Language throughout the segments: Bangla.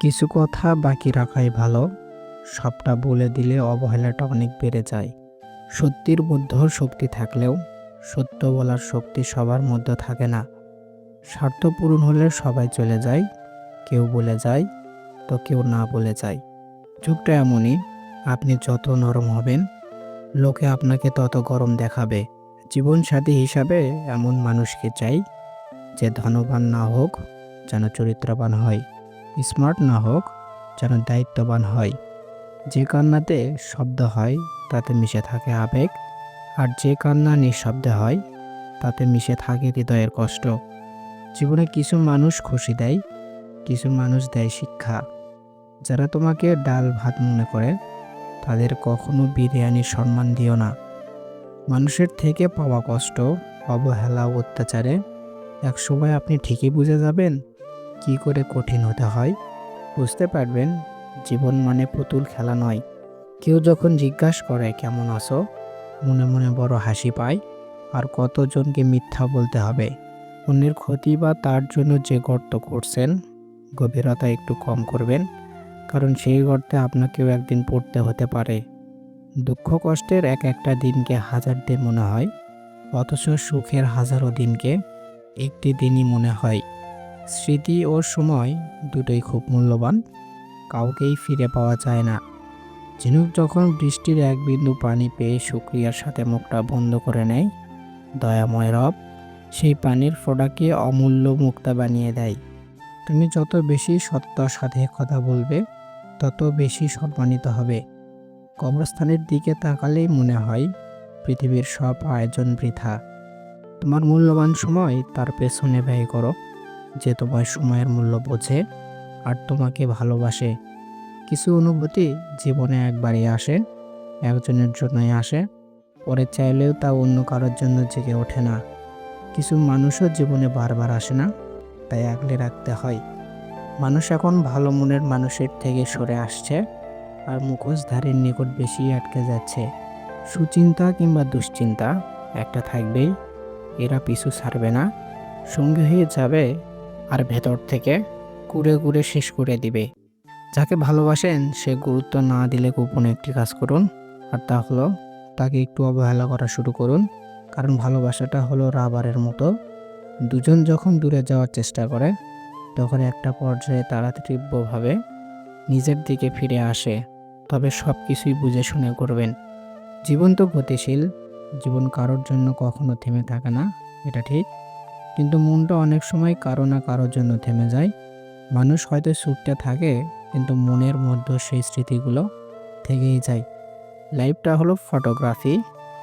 কিছু কথা বাকি রাখাই ভালো। সবটা বলে দিলে অবহেলাটা অনেক বেড়ে যায়। সত্যির মধ্যেও শক্তি থাকলেও, সত্য বলার শক্তি সবার মধ্যে থাকে না। স্বার্থ পূরণ হলে সবাই চলে যায়, কেউ বলে যায় তো কেউ না বলে যায়। যুগটা এমনই, আপনি যত নরম হবেন, লোকে আপনাকে তত গরম দেখাবে। জীবনসাথী হিসাবে এমন মানুষকে চাই, যে ধনবান না হোক, যেন চরিত্রবান হয়। স্মার্ট না হোক, যেন দায়িত্ববান হয়। যে কান্নাতে শব্দ হয়, তাতে মিশে থাকে আবেগ, আর যে কান্না নিঃশব্দে হয়, তাতে মিশে থাকে হৃদয়ের কষ্ট। জীবনে কিছু মানুষ খুশি দেয়, কিছু মানুষ দেয় শিক্ষা। যারা তোমাকে ডাল ভাত মনে করে, তাদের কখনো বিরিয়ানির সম্মান দিও না। মানুষের থেকে পাওয়া কষ্ট, অবহেলা অত্যাচারে একসময় আপনি ঠিকই বুঝে যাবেন কি করে কঠিন হতে হয়? বুঝতে পারবেন, জীবন মানে পুতুল খেলা নয়। কেউ যখন জিজ্ঞাসা করে, কেমন আছো? মনে মনে বড় হাসি পায়। আর কতজনকে মিথ্যা বলতে হবে? অন্যের ক্ষতি বা তার জন্য যে গর্ত করছেন, গভীরতা একটু কম করবেন। কারণ সেই গর্তে আপনাকেও একদিন পড়তে হতে পারে। দুঃখ কষ্টের এক একটা দিনকে হাজার দিন মনে হয়, অথচ সুখের হাজারো দিনকে একটি দিনই মনে হয়। স্মৃতি ও সময় দুটোই খুব মূল্যবান। কাউকেই ফিরে পাওয়া যায় না। ঝিনুক যখন বৃষ্টির এক বিন্দু পানি পেয়ে শুক্রিয়ার সাথে মুখটা বন্ধ করে নেয়, দয়াময় রব সেই পানির ফোঁটাকে অমূল্য মুক্তা বানিয়ে দেয়। তুমি যত বেশি সত্যর সাথে কথা বলবে, তত বেশি সম্মানিত হবে। কবরস্থানের দিকে তাকালেই মনে হয় পৃথিবীর সব আয়োজন বৃথা। তোমার মূল্যবান সময় তার পেছনে ব্যয় করো। যে তোমার সময়ের মূল্য বোঝে আর তোমাকে ভালোবাসে। কিছু অনুভূতি জীবনে একবারই আসে, একজনের জন্যই আসে, পরে চাইলেও তা অন্য কারোর জন্য জেগে ওঠে না। কিছু মানুষও জীবনে বারবার আসে না, তাই আগলে রাখতে হয়। মানুষ এখন ভালো মনের মানুষের থেকে সরে আসছে আর মুখোশধারীর নিকট বেশি আটকে যাচ্ছে। সুচিন্তা কিংবা দুশ্চিন্তা একটা থাকবেই, এরা পিছু ছাড়বে না। সঙ্গী হয়ে যাবে আর ভেতর থেকে কুড়ে কুড়ে শেষ করে দিবে। যাকে ভালোবাসেন, সে গুরুত্ব না দিলে গোপনে একটি কাজ করুন। আর তা হলো, তাকে একটু অবহেলা করা শুরু করুন। কারণ ভালোবাসাটা হলো রাবারের মতো। দুজন যখন দূরে যাওয়ার চেষ্টা করে, তখন একটা পর্যায়ে তারা তীব্রভাবে নিজের দিকে ফিরে আসে। তবে সব কিছুই বুঝে শুনে করবেন। জীবন তো গতিশীল। জীবন কারোর জন্য কখনো থেমে থাকে না। এটা ঠিক। কিন্তু মনটা অনেক সময় কারও না কারোর জন্য থেমে যায়। মানুষ হয়তো ছুটতে থাকে, কিন্তু মনের মধ্যে সেই স্মৃতিগুলো থেকেই যায়। লাইফটা হলো ফটোগ্রাফি,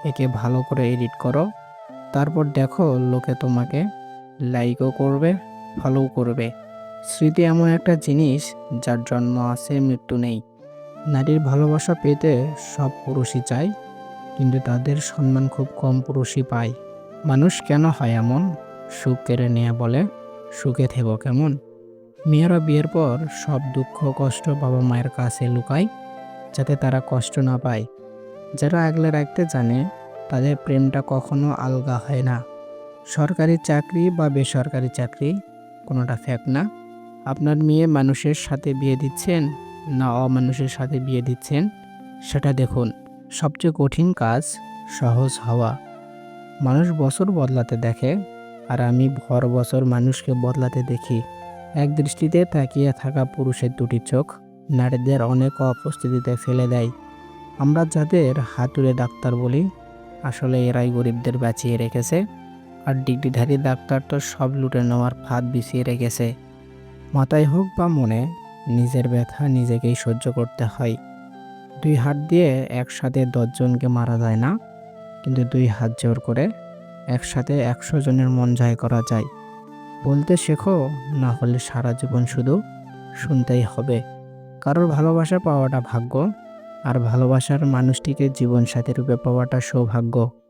একে ভালো করে এডিট করো, তারপর দেখো লোকে তোমাকে লাইকও করবে, ফলোও করবে। স্মৃতি এমন একটা জিনিস যার জন্ম আছে, মৃত্যু নেই। নারীর ভালোবাসা পেতে সব পুরুষই চায়, কিন্তু তাদের সম্মান খুব কম পুরুষই পায়। মানুষ কেন হয় এমন? সুখ কেড়ে নিয়ে বলে, সুখে থেব কেমন? মেয়েরা বিয়ের পর সব দুঃখ, কষ্ট বাবা মায়ের কাছে লুকায়, যাতে তারা কষ্ট না পায়। যারা আগলে রাখতে জানে, তাদের প্রেমটা কখনো আলগা হয় না। সরকারি চাকরি বা বেসরকারি চাকরি, কোনোটা ফ্যাক না। আপনার মেয়ে মানুষের সাথে বিয়ে দিচ্ছেন না অমানুষের সাথে বিয়ে দিচ্ছেন, সেটা দেখুন। সবচেয়ে কঠিন কাজ সহজ হওয়া। মানুষ বছর বদলাতে দেখে আর আমি ভর বছর মানুষকে বদলাতে দেখি। এক দৃষ্টিতে তাকিয়ে থাকা পুরুষের দুটি চোখ নারীদের অনেক অপস্থিতিতে ফেলে দেয়। আমরা যাদের হাতুড়ে ডাক্তার বলি, আসলে এরাই গরিবদের বাঁচিয়ে রেখেছে। আর ডিগ্রিধারী ডাক্তার তো সব লুটে নেওয়ার ফাঁদ বিছিয়ে রেখেছে। মাথায় হোক বা মনে, নিজের ব্যথা নিজেকেই সহ্য করতে হয়। দুই হাত দিয়ে একসাথে দশজনকে মারা যায় না, কিন্তু দুই হাত জোর করে একসাথে একশো জনের মন জয় করা যায়। বলতে শেখো, না হলে সারা জীবন শুধু শুনতেই হবে। কারোর ভালোবাসা পাওয়াটা ভাগ্য, আর ভালোবাসার মানুষটিকে জীবনসাথী রূপে পাওয়াটা সৌভাগ্য।